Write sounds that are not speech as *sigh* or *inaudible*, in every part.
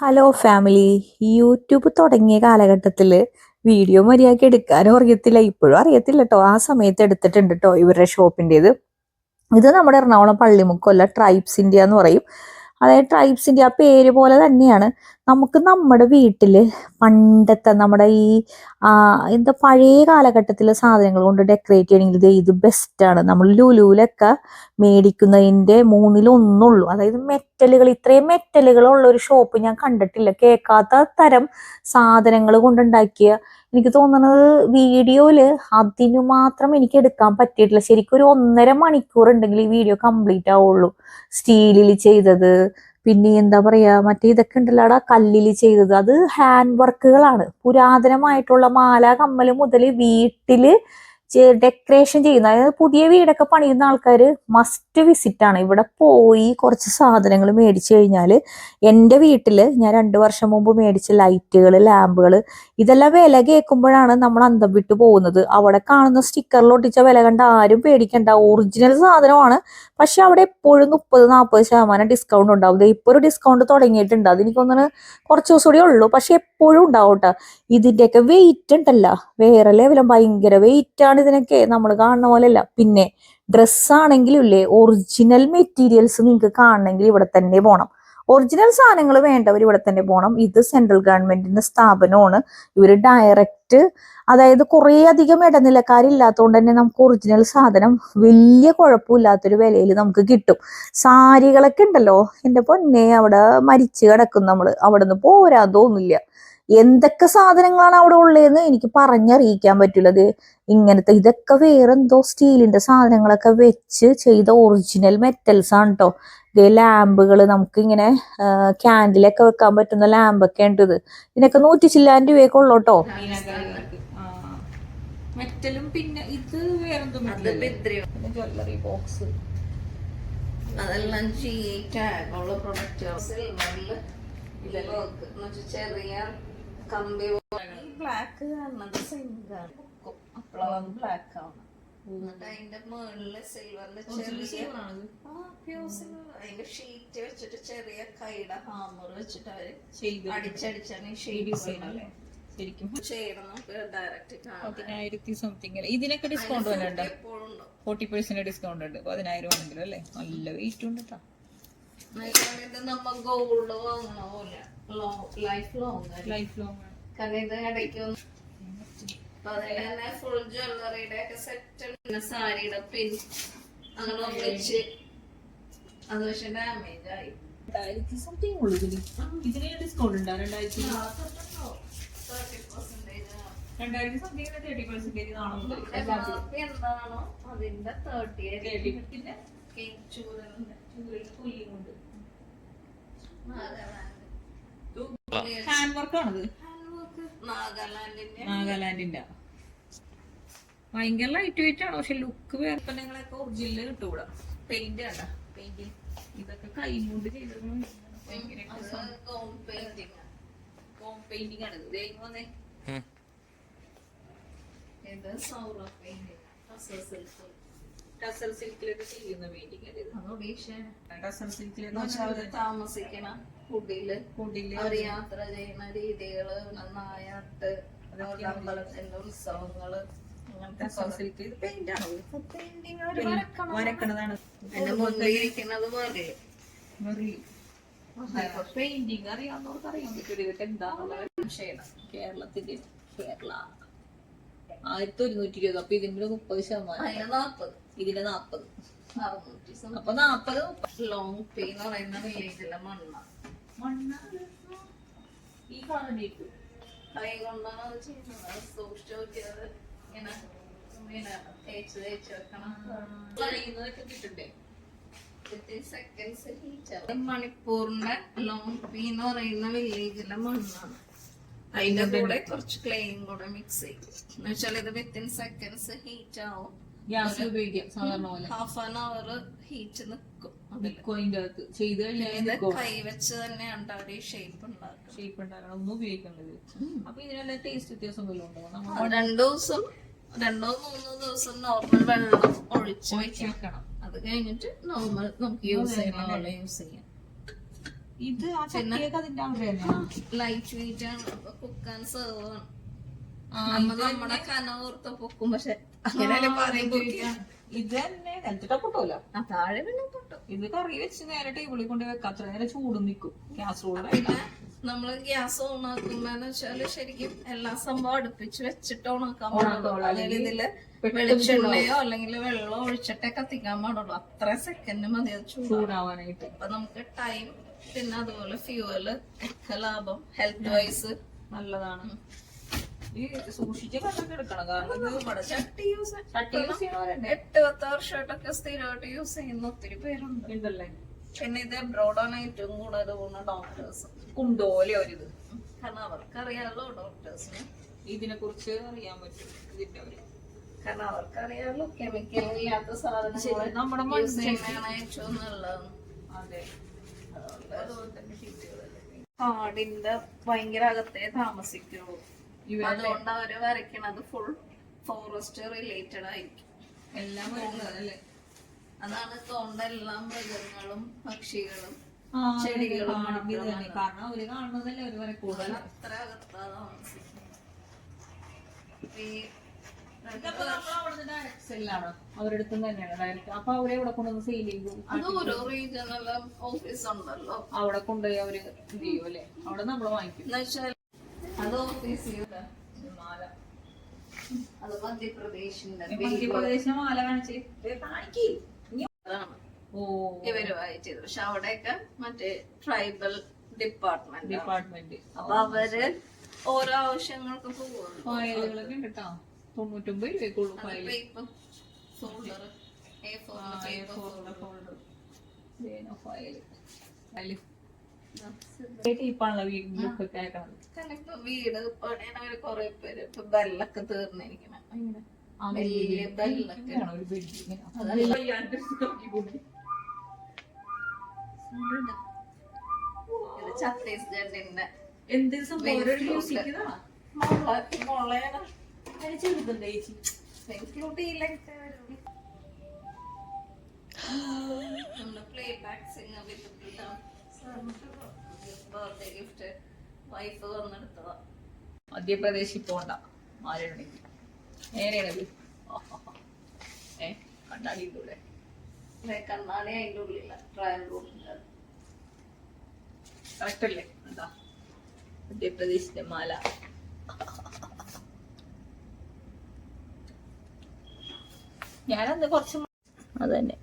Hello family YouTube തുടങ്ങിയ കാലഘട്ടത്തിൽ video മര്യാദയ്ക്ക് എടുക്കാനും അറിയത്തില്ല. ഇപ്പോഴും അറിയത്തില്ല കേട്ടോ ആ സമയത്ത് എടുത്തിട്ടുണ്ട് കേട്ടോ ഇവരുടെ ഷോപ്പിന്റെത് ഇത് നമ്മുടെ എറണാകുളം പള്ളിമുക്കല്ല ഇന്ത്യ എന്ന് പറയും. അതായത് ട്രൈബ്സിന്റെ ആ പേര് പോലെ തന്നെയാണ്. നമുക്ക് നമ്മുടെ വീട്ടിൽ പണ്ടത്തെ നമ്മുടെ ഈ എന്താ പഴയ കാലഘട്ടത്തിലെ സാധനങ്ങൾ കൊണ്ട് ഡെക്കറേറ്റ് ചെയ്യണമെങ്കിൽ ഇത് ബെസ്റ്റാണ് നമ്മൾ ലുലുവിലൊക്കെ മേടിക്കുന്നതിന്റെ മൂന്നിലൊന്നുള്ളൂ. അതായത് മെറ്റലുകൾ ഇത്രയും മെറ്റലുകളുള്ള ഒരു ഷോപ്പ് ഞാൻ കണ്ടിട്ടില്ല. കേൾക്കാത്ത തരം സാധനങ്ങൾ കൊണ്ടുണ്ടാക്കിയ എനിക്ക് തോന്നുന്നത് വീഡിയോയിൽ അതിനു മാത്രം എനിക്ക് എടുക്കാൻ പറ്റിയിട്ടില്ല. ശരിക്കും ഒരു ഒന്നര മണിക്കൂർ ഉണ്ടെങ്കിൽ ഈ വീഡിയോ കംപ്ലീറ്റ് ആവുള്ളൂ. സ്റ്റീലിൽ ചെയ്തത് പിന്നെ എന്താ പറയാ മറ്റേ ഇതൊക്കെ ഉണ്ടല്ലോടാ കല്ലിൽ ചെയ്തത്. അത് ഹാൻഡ് വർക്കുകളാണ് പുരാതനമായിട്ടുള്ള മാല കമ്മൽ മുതൽ വീട്ടിൽ ഡെക്കറേഷൻ ചെയ്യുന്ന അതായത് പുതിയ വീടൊക്കെ പണിയുന്ന ആൾക്കാർ മസ്റ്റ് വിസിറ്റ് ആണ്. ഇവിടെ പോയി കുറച്ച് സാധനങ്ങൾ മേടിച്ചു കഴിഞ്ഞാൽ എന്റെ വീട്ടിൽ ഞാൻ രണ്ട് വർഷം മുമ്പ് മേടിച്ച ലൈറ്റുകൾ ലാമ്പുകൾ ഇതെല്ലാം വില കേൾക്കുമ്പോഴാണ് നമ്മൾ അന്തം വിട്ടു പോകുന്നത്. അവിടെ കാണുന്ന സ്റ്റിക്കറിൽ ഒട്ടിച്ച വില കണ്ട ആരും പേടിക്കണ്ട. ഒറിജിനൽ സാധനമാണ്. പക്ഷെ അവിടെ എപ്പോഴും മുപ്പത് നാൽപ്പത് ശതമാനം ഡിസ്കൗണ്ട് ഉണ്ടാവും. ഇപ്പോൾ ഇപ്പൊ ഒരു ഡിസ്കൗണ്ട് തുടങ്ങിയിട്ടുണ്ട്. അതെനിക്കൊന്നിന് കുറച്ച് ദിവസം കൂടി ഉള്ളൂ. പക്ഷെ എപ്പോഴും ഉണ്ടാവും കേട്ടോ ഇതിന്റെയൊക്കെ വെയിറ്റ് ഉണ്ടല്ല. വേറെ ലെവലും ഭയങ്കര വെയിറ്റ് ആണ് ഇതിനൊക്കെ നമ്മൾ കാണുന്ന പോലെയല്ല. പിന്നെ ഡ്രസ് ആണെങ്കിലും ഇല്ലേ ഒറിജിനൽ മെറ്റീരിയൽസ് നിങ്ങൾക്ക് കാണണമെങ്കിൽ ഇവിടെ തന്നെ പോകണം ഒറിജിനൽ സാധനങ്ങൾ വേണ്ടവർ ഇവിടെ തന്നെ പോകണം ഇത് സെൻട്രൽ ഗവൺമെന്റിന്റെ സ്ഥാപനമാണ്. ഇവർ ഡയറക്റ്റ് അതായത് കുറേ അധികം ഇടനിലക്കാരില്ലാത്തതുകൊണ്ട് തന്നെ നമുക്ക് ഒറിജിനൽ സാധനം വലിയ കുഴപ്പമില്ലാത്തൊരു വിലയിൽ നമുക്ക് കിട്ടും. സാരികളൊക്കെ ഉണ്ടല്ലോ. എന്റെ പൊന്നെ അവിടെ മരിച്ചു കിടക്കും നമ്മൾ അവിടെ നിന്ന് പോരാൻ തോന്നില്ല എന്തൊക്കെ സാധനങ്ങളാണ് അവിടെ ഉള്ളതെന്ന് എനിക്ക് പറഞ്ഞറിയിക്കാൻ പറ്റുള്ളത് ഇങ്ങനത്തെ ഇതൊക്കെ വേറെന്തോ സ്റ്റീലിന്റെ സാധനങ്ങളൊക്കെ വെച്ച് ചെയ്ത ഒറിജിനൽ മെറ്റൽസ് ആണ് കേട്ടോ ഇതേ ലാമ്പുകൾ നമുക്ക് ഇങ്ങനെ ക്യാൻഡിലൊക്കെ വെക്കാൻ പറ്റുന്ന ലാമ്പൊക്കെ ഉണ്ട് ഇത്. ഇതിനൊക്കെ നൂറ്റി ചില്ലാൻ രൂപയൊക്കെ ഉള്ളു കേട്ടോ മെറ്റലും പിന്നെ ഇത് വേറെന്തും ജ്വല്ലറി ബോക്സ് അതെല്ലാം ടാഗുള്ള പ്രൊഡക്റ്റുകൾ ചെറിയ കമ്പി ബ്ലാക്ക് കാണുന്നത് സിങ്കാണ് അപ്പോഴാണ് ബ്ലാക്ക് ആവണം എന്നിട്ട് അതിന്റെ മുകളിൽ സിൽവറിന്റെ ചെറിയ ആ പ്യൂർ സിൽവർ അതിന്റെ ഷീറ്റ് വെച്ചിട്ട് ചെറിയ കൈയുടെ ഹാമർ വെച്ചിട്ട് അവർ അടിച്ചടിച്ചാണ് ഈ ഷെയ്ഡ് ശരിക്കും. പതിനായിരത്തി സംതിങ് ഇതിനൊക്കെ ഡിസ്കൗണ്ട് ഫോർട്ടി പെർസെന്റ് ഡിസ്കൗണ്ട് ഉണ്ട്. പതിനായിരം ആണെങ്കിലും അല്ലേ? നല്ല വെയിറ്റ് ഉണ്ട് കേട്ടോ ഇത് നമ്മ ഗോൾഡ് വാങ്ങണ പോലെ. ലൈഫ് ലോങ് ലൈഫ് ലോങ് ആണ്. കാരണം ഇത് ഇടയ്ക്ക് ഒന്ന് അപ്പൊ അതിൽ തന്നെ ഫുൾ ജ്വല്ലറിയുടെ ഒക്കെ സെറ്റ് ഉണ്ട് സാരിയുടെ പിൻ അങ്ങനെ ഒന്നിച്ച് അത് പക്ഷെ ഡാമേജ് ആയി. രണ്ടായിരത്തി സംതിങ് ഉള്ളു ഇതിന് ഇതിന് ഡിസ്കൗണ്ട് ഉണ്ടോ രണ്ടായിരത്തി രണ്ടായിരത്തി സംതിങ് തേർട്ടി പെർസെന്റേജ് നാണോ എന്താണോ? അതിന്റെ തേർട്ടി തേർട്ടി പിന്നെ ഹാൻഡ് നാഗാലാൻഡിന്റെ. ഭയങ്കര ലൈറ്റ് വെയിറ്റ് ആണ്. പക്ഷെ ലുക്ക് വേർപ്പനങ്ങളൊക്കെ ഒറിജിനൽ കിട്ടും ഇവിടെ. പെയിന്റ് കണ്ട? പെയിന്റിങ് ഇതൊക്കെ കൈ കൊണ്ട് ചെയ്തത് ഭയങ്കര പെയിന്റിങ് ഹോം പെയിന്റിംഗ് ആണ്. ഇത് വന്നേ. ഇത് സൗറ പെയിന്റിംഗ് ടസൽ സിൽക്കിലൊക്കെ ചെയ്യുന്ന പെയിന്റിംഗ് താമസിക്കണ കുടിയിൽ യാത്ര ചെയ്യുന്ന രീതികൾ നായാട്ട് അമ്പലത്തിന്റെ ഉത്സവങ്ങൾ വരക്കണതാണ്. എന്റെ ഇരിക്കുന്നത് പെയിന്റിങ് അറിയാവുന്നവർക്ക് അറിയാൻ പറ്റും. ഇതൊക്കെ കേരളത്തിന്റെ കേരള. ആയിരത്തി ഒരുന്നൂറ്റി ഇരുപത്. അപ്പൊ ഇതിന്റെ മുപ്പത് ശതമാനം. അതിന് ഇതിന്റെ നാപ്പത്. അപ്പൊ നാപ്പത് ലോങ് പേ എന്ന് പറയുന്ന വില്ലേജിലെ മണ്ണ. മണ്ണ ഈ കളറിട്ട് കൈ കൊണ്ടാണ് ചെയ്യുന്നത്. സൂക്ഷിച്ചു നോക്കിയത് ഇങ്ങനെ ഇങ്ങനെ തേച്ച് തേച്ച് വെക്കണം. കളയുന്നതൊക്കെ കിട്ടണ്ടേ? സെക്കൻഡ്സ് മണിപ്പൂറിന്റെ ലോങ് പീ എന്ന് പറയുന്ന വില്ലേജിലെ മണ്ണാണ്. അതിന്റെ കൂടെ കുറച്ച് ക്ലേയും കൂടെ മിക്സ് ചെയ്യും. എന്ന് വെച്ചാൽ ഇത് വിത്തിൻ സെക്കൻഡ്സ് ഹീറ്റ് ആവും. ഗ്യാസ് ഉപയോഗിക്കാം സാധാരണ പോലെ. ഹാഫ് ആൻ അവർ ഹീറ്റ് നിൽക്കും ബിറ്റ്കോയിന്റെ അകത്ത്. ചെയ്ത് കഴിഞ്ഞാൽ ഇത് കൈ വെച്ച് തന്നെയാണ് അവർ ഷേപ്പ് ഉണ്ടാക്കും ഷേപ്പ് ഉണ്ടാക്കണം. ഒന്നും ഉപയോഗിക്കേണ്ടത് അപ്പൊ ഇതിനെല്ലാം ടേസ്റ്റ് വ്യത്യാസം വല്ലതും ഉണ്ടാവും രണ്ടു ദിവസം രണ്ടോ മൂന്നോ ദിവസം നോർമൽ വെള്ളം ഒഴിച്ച് വെക്കണം വെക്കണം. അത് കഴിഞ്ഞിട്ട് നോർമൽ നമുക്ക് യൂസ് ചെയ്യണം വെള്ളം യൂസ് ചെയ്യാം. ഇത് ലൈറ്റ് വെയിറ്റ് ആണ്. കുക്കാൻ സെർവ് ആണ്. നമ്മ നമ്മുടെ കനോർത്ത പൊക്കും. പക്ഷെ അങ്ങനെയല്ലേ പറയും. ഇത് തന്നെ നിലത്തിട്ട പൊട്ടൂല. താഴെ പിന്നെ പൊട്ടും. ഇത് കറി വെച്ച് നേരെ ടേബിളിൽ കൊണ്ട് വെക്കാത്ര നേരെ ചൂടും നിൽക്കും കാസറോൾ പിന്നെ നമ്മൾ ഗ്യാസ് ഓൺ ആക്കുമ്പോന്ന് വെച്ചാൽ ശരിക്കും എല്ലാ സംഭവം അടുപ്പിച്ച് വെച്ചിട്ട് ഓൺ ആക്കാൻ പാടുള്ളൂ. അല്ലെങ്കിൽ ഇതിൽ വെളിച്ചെണ്ണയോ അല്ലെങ്കിൽ വെള്ളമോ ഒഴിച്ചിട്ടേ കത്തിക്കാൻ പാടുള്ളൂ. അത്ര സെക്കൻഡ് മതി അത് ചൂടാ ചൂടാവാനായിട്ട്. അപ്പൊ നമുക്ക് ടൈം പിന്നെ അതുപോലെ ഫ്യൂവൽ ഒക്കെ ലാഭം ഹെൽത്ത് വൈസ് നല്ലതാണ്. ഈ സൂക്ഷിച്ച് കണ്ടൊക്കെ എടുക്കണം കാരണം ഇത് യൂസ് യൂസ് ചെയ്യണവരുണ്ട് എട്ട് സ്ഥിരമായിട്ട് യൂസ് ചെയ്യുന്ന ഒത്തിരി പേരുണ്ട്. ഉണ്ടല്ലേ? പിന്നെ ഇത് എബ്രോഡാണ് ഏറ്റവും കൂടുതൽ പോകുന്ന ഡോക്ടേഴ്സ് കുണ്ടോലെ ഒരിത് കാരണം അവർക്കറിയാലോ ഡോക്ടേഴ്സിന് ഇതിനെ കുറിച്ച് അറിയാൻ പറ്റും ഇതിന്റെ ഒരു. കാരണം അവർക്കറിയാലോ കെമിക്കൽ ഇല്ലാത്ത സാധനങ്ങൾ നമ്മുടെ ചെയ്യുന്നതാണ് ഏറ്റവും നല്ലത്. അതെ. കാടിന്റെ ഭയങ്കര അകത്തേ താമസിക്കുള്ളൂ അതുകൊണ്ട് അവർ വരയ്ക്കണത് ഫുൾ ഫോറസ്റ്റ് റിലേറ്റഡ് ആയിരിക്കും. എല്ലാം അല്ലേ അതാണ് തോണ്ട എല്ലാ മൃഗങ്ങളും പക്ഷികളും ചെടികളും. കാരണം അവർ കാണുന്നതല്ലേ ഒരു വരെ കൂടുതൽ അത്ര അകത്താ താമസിക്കുന്നത്. ഈ ഇതൊക്കെ നമ്മൾ അവിടുന്ന് ഡയറക്റ്റ് സെല്ലാണ് അവരുടെ അടുത്ത് തന്നെയാണ് ഡയറക്റ്റ് അപ്പൊ അവരെ ഇവിടെ കൊണ്ടുവന്ന് സെയിൽ ചെയ്യും അത് ഓരോ റീജിയണൽ ഓഫീസ് ഉണ്ടല്ലോ. അവിടെ കൊണ്ടുപോയി അവർ ചെയ്യും അല്ലേ? അവിടെ നമ്മൾ വാങ്ങിക്കും. അത് ചെയ്ത മാല. അത് മധ്യപ്രദേശിന്റെ മധ്യപ്രദേശിലെ മാല കാണിച്ച്. കാണിക്കേ. ഇവരുമായിട്ട് ചെയ്തത് പക്ഷെ അവിടെയൊക്കെ മറ്റേ ട്രൈബൽ ഡിപ്പാർട്ട്മെന്റ് ഡിപ്പാർട്ട്മെന്റ് അപ്പൊ അവർ ഓരോ ആവശ്യങ്ങൾക്ക് ഫയലുകളൊക്കെ കേട്ടോ തൊണ്ണൂറ്റൊമ്പത് രൂപയ്ക്കുള്ളൂ file folder A four folder file പണിയാൻ അവർ കൊറേ പേര് തീർന്നിരിക്കണം ബെഡ് ഇങ്ങനെ അതല്ല വയ്യാണ്ട് നോക്കിക്കൊണ്ട്. ഇത് ഛത്തീസ്ഗഡിന്റെ എന്ത് സംഭവം ഒരു music ഇതാണോ? മുള മുളയാണ് അതിന് ചെറുതുണ്ട് ചേച്ചി ഇൻക്ലൂഡ് ചെയ്യില്ലെങ്കിൽ നമ്മുടെ playback singer with birthday gift wife വന്നെടുത്തതാ. മധ്യപ്രദേശിൽ പോണ്ട മാലയുണ്ടെങ്കിൽ നേരെയാണത് ഏ കണ്ണാടി ഇല്ലേ, കണ്ണാടി അതിന്റെ ഉള്ളില്ല ട്രയൽ റൂമിന്റെ കറക്റ്റ് അല്ലേ? എന്താ? മധ്യപ്രദേശിന്റെ മാല. ഞാനന്ന് കുറച്ച് അതന്നെ.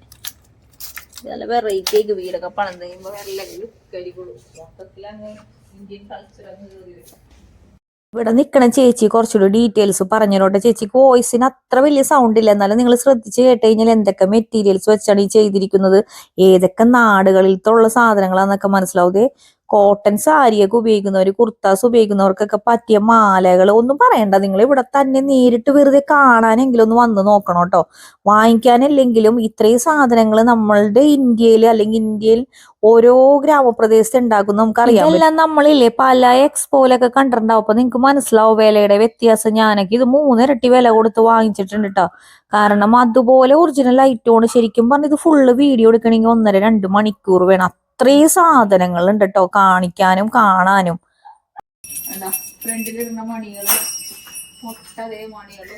നല്ല വെറൈറ്റി ആയി വീടൊക്കെ പണം കഴിയുമ്പോൾ അല്ലെങ്കിൽ കരികളും മൊത്തത്തിൽ അങ്ങ് ഇന്ത്യൻ കൾച്ചർ അങ്ങ് കയറി വരും. ഇവിടെ നിൽക്കണ ചേച്ചി കുറച്ചുകൂടി ഡീറ്റെയിൽസ് പറഞ്ഞോട്ടെ ചേച്ചിക്ക് വോയിസിന് അത്ര വലിയ സൗണ്ട് ഇല്ല. എന്നാലും നിങ്ങൾ ശ്രദ്ധിച്ച് കേട്ട് കഴിഞ്ഞാൽ എന്തൊക്കെ മെറ്റീരിയൽസ് വെച്ചാണ് ഈ ചെയ്തിരിക്കുന്നത്? ഏതൊക്കെ നാടുകളിലത്തുള്ള സാധനങ്ങളാന്നൊക്കെ മനസ്സിലാവും. കോട്ടൺ സാരിയൊക്കെ ഉപയോഗിക്കുന്നവർ കുർത്താസ് ഉപയോഗിക്കുന്നവർക്കൊക്കെ പറ്റിയ മാലകൾ ഒന്നും പറയണ്ട. നിങ്ങൾ ഇവിടെ തന്നെ നേരിട്ട് വെറുതെ കാണാനെങ്കിലും ഒന്ന് വന്ന് നോക്കണം കേട്ടോ വാങ്ങിക്കാനല്ലെങ്കിലും ഇത്രയും സാധനങ്ങൾ നമ്മളുടെ ഇന്ത്യയിൽ അല്ലെങ്കിൽ ഇന്ത്യയിൽ ഓരോ ഗ്രാമപ്രദേശത്ത് ഉണ്ടാക്കുന്ന നമുക്കറിയാം എല്ലാം നമ്മളില്ലേ പല എക്സ്പോയിലൊക്കെ കണ്ടിട്ടുണ്ടാവും അപ്പൊ നിങ്ങൾക്ക് മനസ്സിലാവും വിലയുടെ വ്യത്യാസം. ഞാനൊക്കെ ഇത് മൂന്നിരട്ടി വില കൊടുത്ത് വാങ്ങിച്ചിട്ടുണ്ട് കേട്ടോ കാരണം അതുപോലെ ഒറിജിനൽ ഐറ്റമാണ് ശരിക്കും പറഞ്ഞ ഇത് ഫുള്ള് വീഡിയോ എടുക്കണമെങ്കിൽ ഒന്നര രണ്ട് മണിക്കൂർ വേണം. അത്രയും സാധനങ്ങൾ ഉണ്ട് കേട്ടോ കാണിക്കാനും കാണാനും. ഫ്രണ്ടിലിരുന്ന കുറേ കേട്ടോ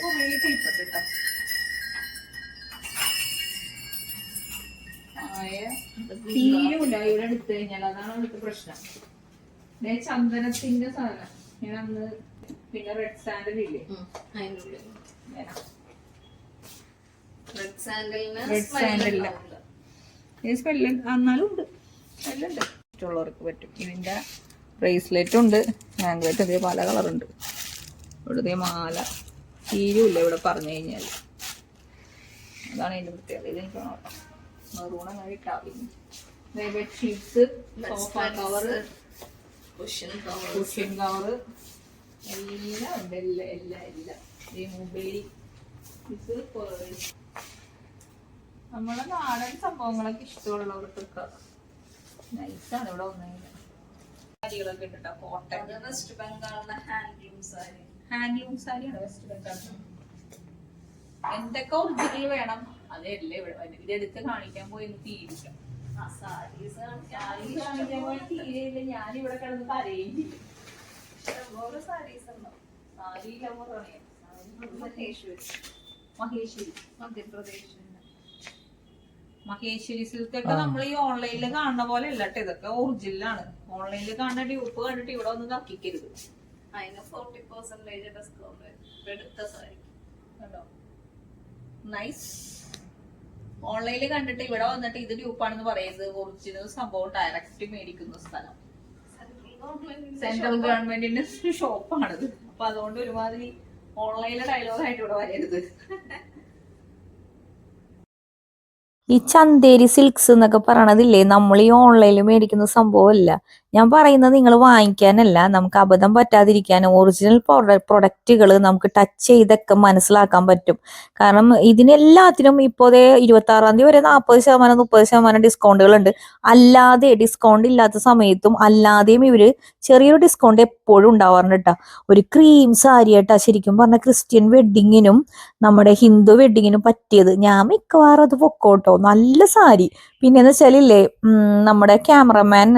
ഇവിടെ എടുത്തു കഴിഞ്ഞാൽ അതാണ് അവിടുത്തെ പ്രശ്നം. ദേ ചന്ദനത്തിന്റെ സാധനം. ഞാൻ അന്ന് പിന്നെ റെഡ് സാൻഡൽ ഇല്ലേ? റെഡ് സാൻഡലിന് സ്മെല്ല് എന്നാലും ഉണ്ട്. സ്മെല്ലുണ്ട് ഇഷ്ടമുള്ളവർക്ക് പറ്റും. ഇതിന്റെ ബ്രേസ്ലെറ്റ് ഉണ്ട് ആംഗ്ലേറ്റ് അതേ പല കളറുണ്ട് ഇവിടുത്തെ മാല തീരുമില്ല ഇവിടെ പറഞ്ഞു കഴിഞ്ഞാൽ അതാണ് അതിന്റെ പ്രത്യേകത. ഇത് എനിക്ക് നോക്കാം. മെറൂൺ അങ്ങനെ ഇട്ടാവില്ല bedsheets sofa cover cushion cover cushion cover എല്ലാം ഉണ്ട് എല്ലാം എല്ലാം എല്ലാം. ഈ മൊബൈൽ ഇത് പേഴ്സ് നമ്മളെ നാടൻ സംഭവങ്ങളൊക്കെ ഇഷ്ടമുള്ളവർക്കൊക്കെ നൈസാണ് ഇവിടെ വന്നു സാരികളൊക്കെ ഉണ്ട് കോട്ടൺ. അത് വെസ്റ്റ് ബംഗാളിന്റെ ഹാൻഡ്ലൂം സാരി. ഹാൻഡ്ലൂം സാരിയാണ് വെസ്റ്റ് എന്തൊക്കെ ഒറിജിനൽ വേണം? അതല്ലേ ഇവിടെ. ഇതെടുത്ത് കാണിക്കാൻ പോയി എന്ന് കിടന്ന് കരയും ഉണ്ടാവും സാരിയില്ല പറയാം. മഹേശ്വരി. മധ്യപ്രദേശിൽ മഹേശ്വരി സിൽക്ക് ഒക്കെ നമ്മൾ ഈ ഓൺലൈനിൽ കാണുന്ന പോലെ അല്ല കേട്ടോ ഇതൊക്കെ ഒറിജിനലാണ് ഓൺലൈനിൽ കാണുന്ന ഡ്യൂപ്പ് കണ്ടിട്ട് ഇവിടെ ഒന്നും കക്കിക്കരുത് അതിന് ഫോർട്ടി പെർസെന്റേജ് ഡിസ്കൗണ്ട് എടുത്ത സാരി. കണ്ടോ? നൈസ് ഓൺലൈനിൽ കണ്ടിട്ട് ഇവിടെ വന്നിട്ട് ഇത് ഡ്യൂപ്പാണെന്ന് പറയുന്നത് ഒറിജിനൽ സംഭവം ഡയറക്റ്റ് മേടിക്കുന്ന സ്ഥലം. സെൻട്രൽ ഗവൺമെന്റിന്റെ ഷോപ്പാണിത് അപ്പൊ അതുകൊണ്ട് ഒരുമാതിരി ഓൺലൈനിലെ ഡയലോഗ് ആയിട്ട് ഇവിടെ വരരുത്. *laughs* ഈ ചന്തേരി സിൽക്സ് എന്നൊക്കെ പറയണതില്ലേ? നമ്മൾ ഈ ഓൺലൈനിൽ മേടിക്കുന്ന സംഭവമല്ല. ഞാൻ പറയുന്നത് നിങ്ങൾ വാങ്ങിക്കാനല്ല നമുക്ക് അബദ്ധം പറ്റാതിരിക്കാൻ ഒറിജിനൽ പ്രൊഡക്റ്റുകൾ നമുക്ക് ടച്ച് ചെയ്തൊക്കെ മനസ്സിലാക്കാൻ പറ്റും. കാരണം ഇതിനെല്ലാത്തിനും ഇപ്പോഴേ ഇരുപത്തി ആറാം തീയതി വരെ നാൽപ്പത് ശതമാനം മുപ്പത് ശതമാനം ഡിസ്കൗണ്ടുകൾ ഉണ്ട് അല്ലാതെ ഡിസ്കൗണ്ട് ഇല്ലാത്ത സമയത്തും അല്ലാതെയും ഇവർ ചെറിയൊരു ഡിസ്കൗണ്ട് എപ്പോഴും ഉണ്ടാവാറുണ്ട് കേട്ടോ ഒരു ക്രീം സാരി ആയിട്ട് ശരിക്കും പറഞ്ഞ ക്രിസ്ത്യൻ വെഡിങ്ങിനും നമ്മുടെ ഹിന്ദു വെഡിങ്ങിനും പറ്റിയത്. ഞാൻ മിക്കവാറും അത് പൊക്കോട്ടോ. നല്ല സാരി. പിന്നെന്ന് വെച്ചാലില്ലേ ഉം, നമ്മുടെ ക്യാമറമാൻ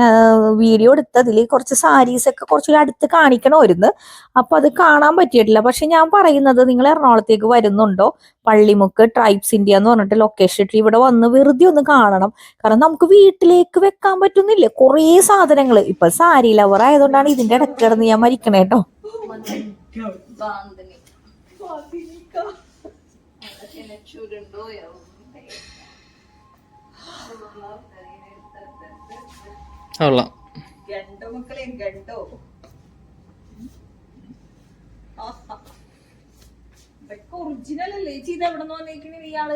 വീഡിയോ എടുത്തതിൽ കുറച്ച് സാരീസ് ഒക്കെ കുറച്ചുകൂടി അടുത്ത് കാണിക്കണമായിരുന്നു അപ്പൊ അത് കാണാൻ പറ്റിയിട്ടില്ല. പക്ഷെ ഞാൻ പറയുന്നത് നിങ്ങൾ എറണാകുളത്തേക്ക് വരുന്നുണ്ടോ? പള്ളിമുക്ക് ട്രൈബ്സ് ഇന്ത്യ എന്ന് പറഞ്ഞിട്ട് ലൊക്കേഷൻ ഇട്ട് ഇവിടെ വന്ന് വെറുതെ ഒന്ന് കാണണം. കാരണം നമുക്ക് വീട്ടിലേക്ക് വെക്കാൻ പറ്റുന്നില്ല. കുറേ സാധനങ്ങൾ ഇപ്പൊ സാരി ലവർ ആയതുകൊണ്ടാണ് ഇതിന്റെ ഇടയ്ക്ക് കിടന്ന് ഞാൻ മരിക്കണേ കേട്ടോ ബാന്തിനി കൊള്ളാം. ഗണ്ടോ മക്കളെ ഗണ്ടോ. ഇതൊക്കെ ഒറിജിനൽ അല്ലേ? ചെയ്ത് എവിടെ നിന്ന് വന്നേക്കണേ ഇയാൾ?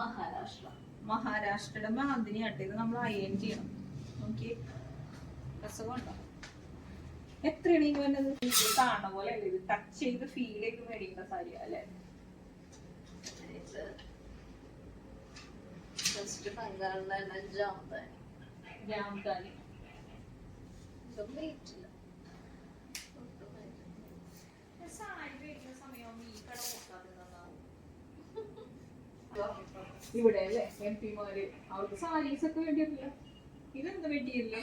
മഹാരാഷ്ട്ര. മഹാരാഷ്ട്രയുടെ മാന്തിനി ആട്ടെ. ഇത് നമ്മൾ അയൺ ചെയ്യണം. നോക്കി രസമുണ്ടോ? എത്രയാണ് ഈ ഇത് കാണുന്ന പോലെ അല്ലേ. ഇത് ടച്ച് ചെയ്ത് ഫീൽ ചെയ്ത് മേടിക്കുന്ന സാരി അല്ലേ? ഇത് വെസ്റ്റ് ബംഗാളിലെ തന്നെ ഇവിടെ അല്ലേ? എം പിമാര് അവർക്ക് സാരീസ് ഒക്കെ വേണ്ടിയിട്ടില്ല ഇതെന്താ വേണ്ടിയില്ലേ?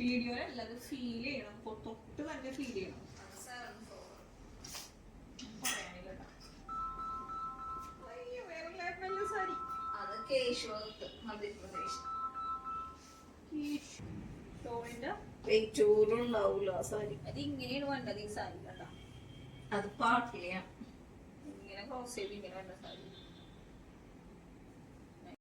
വീഡിയോയിലല്ല അത് ഫീൽ ചെയ്യണം. തൊട്ട് തന്നെ ഫീൽ ചെയ്യണം. മധ്യപ്രദേശ്. സാരി? അത് ഇങ്ങനെയാണ് വേണ്ടത് ഈ സാരി കേട്ടോ അത് ഇങ്ങനെ ക്രോസ് ചെയ്ത് ഇങ്ങനെ വേണ്ട സാരി.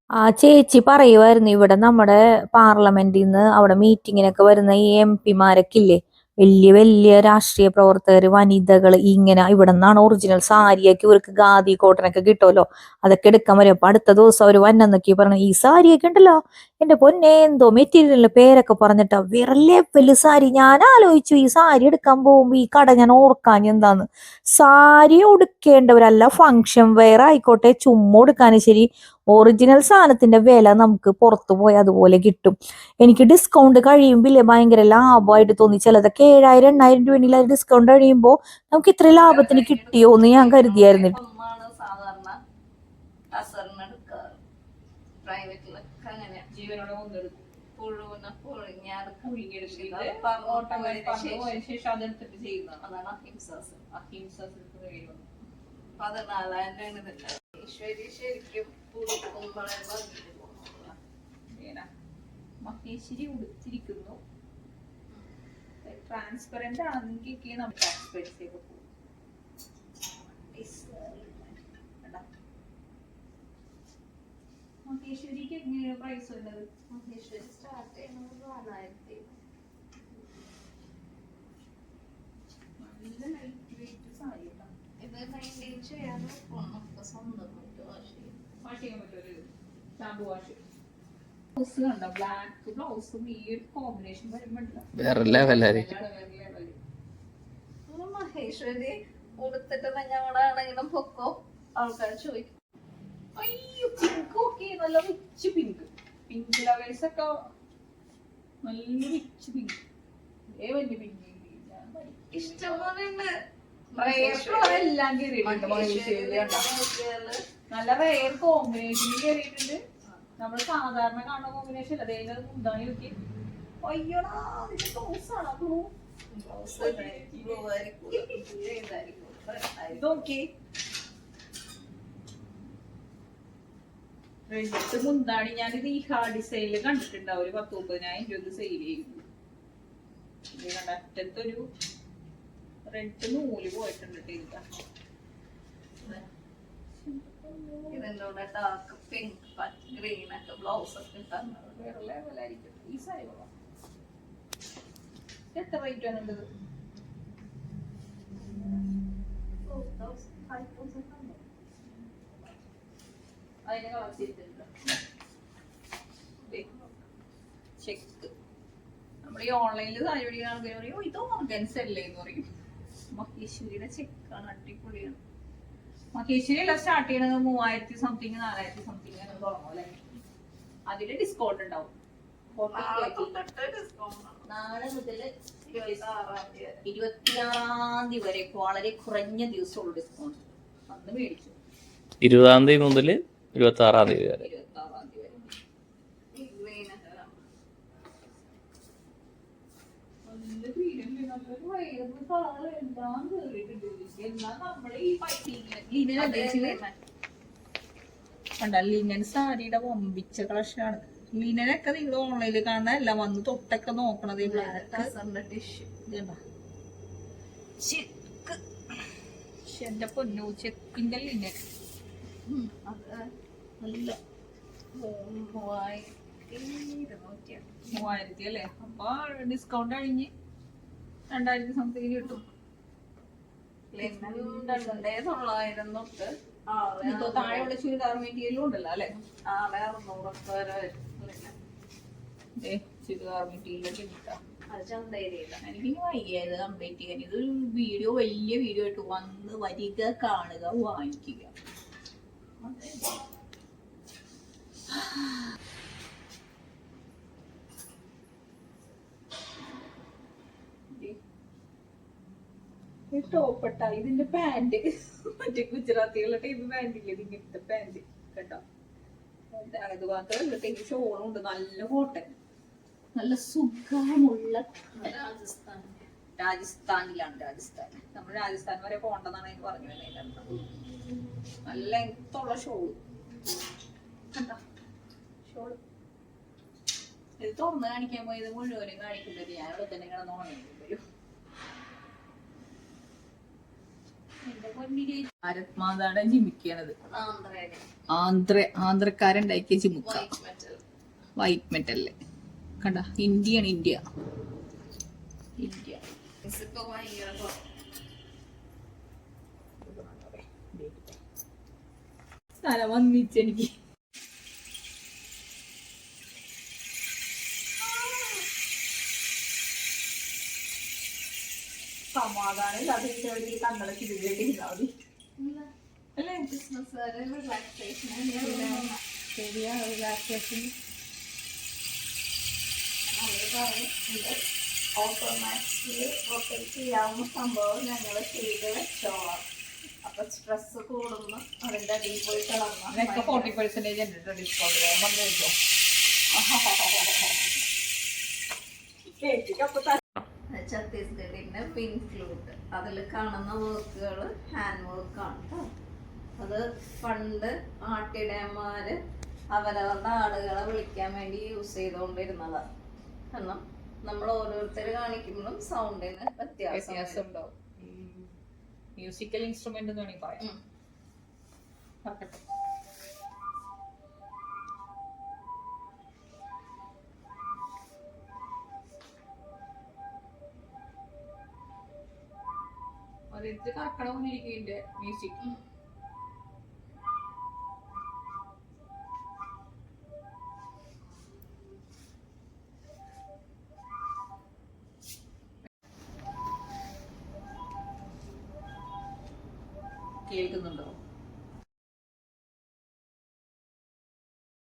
ആ ചേച്ചി പറയുമായിരുന്നു ഇവിടെ നമ്മുടെ പാർലമെന്റിൽ നിന്ന് അവിടെ മീറ്റിങ്ങിനൊക്കെ വരുന്ന ഈ എം പിമാരൊക്കെ ഇല്ലേ? വലിയ വലിയ രാഷ്ട്രീയ പ്രവർത്തകർ വനിതകൾ ഇങ്ങനെ ഇവിടെ നിന്നാണ് ഒറിജിനൽ സാരിയൊക്കെ ഇവർക്ക് ഗാദി കോട്ടനൊക്കെ കിട്ടുമല്ലോ അതൊക്കെ എടുക്കാൻ വരും. അപ്പൊ അടുത്ത ദിവസം അവർ വന്നെന്നൊക്കെ പറഞ്ഞു ഈ സാരിയൊക്കെ ഉണ്ടല്ലോ എന്റെ പൊന്നെ എന്തോ മെറ്റീരിയലിന്റെ പേരൊക്കെ പറഞ്ഞിട്ടാ വേറെ ലെവൽ സാരി ഞാൻ ആലോചിച്ചു ഈ സാരി എടുക്കാൻ പോകുമ്പോ ഈ കട ഞാൻ ഓർക്കാൻ എന്താന്ന്. സാരി ഉടുക്കേണ്ടവരല്ല ഫങ്ഷൻ വെയർ ആയിക്കോട്ടെ ചുമ്മാ ഉടുക്കാനും ശരി ഒറിജിനൽ സാധനത്തിന്റെ വില നമുക്ക് പുറത്തു പോയി അതുപോലെ കിട്ടും. എനിക്ക് ഡിസ്കൗണ്ട് കഴിയുമ്പോൾ ഭയങ്കര ലാഭമായിട്ട് തോന്നി. ചിലതൊക്കെ ഏഴായിരം എണ്ണായിരം രൂപ ഡിസ്കൗണ്ട് കഴിയുമ്പോൾ നമുക്ക് ഇത്ര ലാഭത്തിന് കിട്ടിയോ എന്ന് ഞാൻ കരുതിയായിരുന്നു. അതാണ് അഹിംസാസ് അഹിംസാസ് പതിനാലായിരം ഈശ്വരി ശരിക്കും മഹേശ്വരി ഉടുത്തിരിക്കുന്നു. ട്രാൻസ്പെറന്റ് ആണെങ്കിൽ നമ്മൾ ട്രാൻസ്പെറൻസി ഒക്കെ പോകും? മഹേശ്വരിക്ക് എങ്ങനെയാണ് പ്രൈസ് വരുന്നത്? മഹേശ്വരി സ്റ്റാർട്ട് ചെയ്യുന്നത് നാലായിരത്തി നല്ല ലൈറ്റ് വെയിറ്റ് സാരി കേട്ടോ ഇത് മെയിന്റെയിൻ ചെയ്യാൻ നമുക്ക് സ്വന്തമായിട്ട് വാഷ് ചെയ്യും വാഷ് ചെയ്യാൻ പറ്റുമല്ലോ ഷാമ്പു വാഷ്. ബ്ലൗസ് കണ്ടോ? ബ്ലാക്ക് ബ്ലൗസും ഈ ഒരു കോമ്പിനേഷൻ വേറെ ലെവലായിരിക്കും മഹേശ്വരി പൊക്കോ? ആൾക്കാർ ചോദിക്കും. അയ്യോ പിങ്ക് നല്ല റിച്ച് പിങ്ക് പിങ്ക് ലവേഴ്സ് ഒക്കെ നല്ല റിച്ച് പിങ്ക് ഏ വലിയ പിങ്ക് ഇഷ്ടംപോലെ ഉണ്ട് എല്ലാം കയറിയിട്ടുണ്ട് നല്ല റെയർ കോമ്പിനേഷൻ കയറിയിട്ടുണ്ട് നമ്മൾ സാധാരണ കാണുന്ന കോമ്പിനേഷൻ അല്ല ദൈവം മുന്താണി നോക്കി അയ്യോടാ അതിന്റെ ആണ്? ബ്ലൂ റെഡ് മുന്താണി ഞാനിത് ഈ ഹാർഡ് ഡിസൈനിൽ കണ്ടിട്ടുണ്ടാവും ഒരു പത്ത് മുപ്പതിനായിരം രൂപ സെയിൽ ചെയ്യും ഇത് കണ്ട അറ്റത്തൊരു റെഡ് നൂൽ പോയിട്ടുണ്ട് ട്ടോ ഇത്. ഇതിന്റെ കൂടെ ഡാർക്ക് പിങ്ക് ഗ്രീൻ ഒക്കെ ബ്ലൗസ് ഒക്കെ ഇട്ടാൽ വേറെ ലെവലായിരിക്കും ഈ സാരി കൊള്ളാം. എത്ര റേറ്റ് വന്നിട്ടത് അതിന് കളർ ചെയ്തിട്ടുണ്ട് ചെക്ക് നമ്മൾ ഈ ഓൺലൈനിൽ സാരി പിടിക്കാൻ പറയും "ഓ, ഇത് ഓർഗൻസ് അല്ലേ എന്ന് പറയും. മഹേശ്വരിയുടെ ചെക്കാണ് അടിപൊളിയാണ്. മഹേശ്വരി എല്ലാം സ്റ്റാർട്ട് ചെയ്യണത് മൂവായിരത്തി സംതിങ് നാലായിരത്തി സംതിങ് അങ്ങനെ തുടങ്ങും അല്ലേ? അതിൽ ഡിസ്കൗണ്ട് ഉണ്ടാവും. നാളെ മുതൽ ഇരുപത്തിയാറാം തീയതി വരെ വളരെ കുറഞ്ഞ ദിവസമുള്ള ഡിസ്കൗണ്ട് അന്ന് മേടിച്ചു. ഇരുപതാം തീയതി മുതൽ ഇരുപത്തി ആറാം തീയതി വരെ. എല്ലാം കേറിയിട്ടുണ്ട് ഇതിലേക്ക്. എന്നാൽ നമ്മൾ ഈ ലിനൻ കണ്ട ലിനൻ സാരിയുടെ വമ്പിച്ച കളക്ഷനാണ് ലിനനൊക്കെ നിങ്ങൾ ഓൺലൈനിൽ കാണുന്ന എല്ലാം വന്ന് തൊട്ടൊക്കെ നോക്കണത് എന്റെ പൊന്നു ചെക്കിന്റെ ലിനൻ നല്ല മൂവായിരത്തി അല്ലേ? അപ്പൊ ഡിസ്കൗണ്ട് കഴിഞ്ഞ് രണ്ടായിരത്തി സംതിങ് കിട്ടും. തൊള്ളായിരം തൊട്ട് ആറ് ഇപ്പൊ താഴെയുള്ള ചുരിദാർ മെറ്റീരിയലും ഉണ്ടല്ലോ അല്ലെ? വരെ വരും ലിനൻ ഏ ചുരിദാർ മെറ്റീരിയലൊക്കെ കിട്ടാം എനിക്ക് വയ്യത് കംപ്ലീറ്റ് ചെയ്യാൻ. ഇതൊരു വീഡിയോ വലിയ വീഡിയോ ആയിട്ട് വന്ന് വരിക കാണുക വാങ്ങിക്കുക അതെ. ഈ ടോപ്പട്ട ഇതിന്റെ പാന്റ് മറ്റേ ഗുജറാത്തികളുടെ ടൈപ്പ് പാന്റ് ഇല്ല? ഇങ്ങനത്തെ പാന്റ് കേട്ടോ? അത് മാത്രമല്ല ടൈപ്പ് ഷോളും ഉണ്ട്. നല്ല കോട്ടൻ നല്ല സുഖമുള്ള രാജസ്ഥാൻ. രാജസ്ഥാനിലാണ് രാജസ്ഥാൻ. നമ്മൾ രാജസ്ഥാൻ വരെ പോണ്ടെന്നാണ് എനിക്ക് പറഞ്ഞു വരുന്നത് നല്ല ലെങ്ത്തുള്ള ഷോൾ കണ്ടോ? ഷോൾ ഇത് തുറന്ന് കാണിക്കാൻ പോയത് മുഴുവനും കാണിക്കുന്നത് ഞാൻ ഇവിടെ തന്നെ കിടന്നോണേ വരും എന്റെ പൊന്നിരി ഭാരത് മാതാടെ ജിമിക്കണത് ആന്ധ്ര ആന്ധ്രക്കാരുണ്ടാക്കിയ ജിമുക്ക വൈറ്റ് മെറ്റൽ വൈറ്റ് മെറ്റൽ കണ്ട? ഇന്ത്യയാണ് ഇന്ത്യ. ഇന്ത്യ. സ്ഥലം വന്നിച്ചെനിക്ക് സമാധാനം. ഇല്ലാതെ ഈ കണ്ണടച്ച് ഇതിലേക്ക് മതി അല്ലേ ശരിയാ റിലാക്സേഷൻ ഓട്ടോമാറ്റിക്കലി റൊട്ടേറ്റ് ചെയ്യാവുന്ന സംഭവം ഞങ്ങൾ ചെയ്ത് വെച്ചോളാം. അപ്പൊ സ്ട്രെസ് കൂടുന്നു അതിന്റെ അടിയിൽ പോയി അതൊക്കെ ഫോർട്ടി പെർസെന്റേജ് ഉണ്ട് ഡിസ്കൗണ്ട് വന്നേക്കോ കേട്ടിക്കപ്പൊ ഛത്തീസ്ഗഡിന്റെ പിൻ ഫ്ലൂട്ട് അതിൽ കാണുന്ന വർക്കുകൾ ഹാൻഡ് വർക്കാണ് ട്ടോ. അത് പണ്ട് ആട്ടിടയന്മാര് അവരവരുടെ ആടുകളെ വിളിക്കാൻ വേണ്ടി യൂസ് ചെയ്തുകൊണ്ടിരുന്നതാണ് കാരണം നമ്മൾ ഓരോരുത്തർ കാണിക്കുമ്പോഴും സൗണ്ടിന് വ്യത്യാസം വ്യത്യാസം ഉണ്ടാവും മ്യൂസിക്കൽ ഇൻസ്ട്രുമെന്റ് എന്ന് വേണമെങ്കിൽ പറയാം. കറക്കണമെന്നിരിക്കും മ്യൂസിക്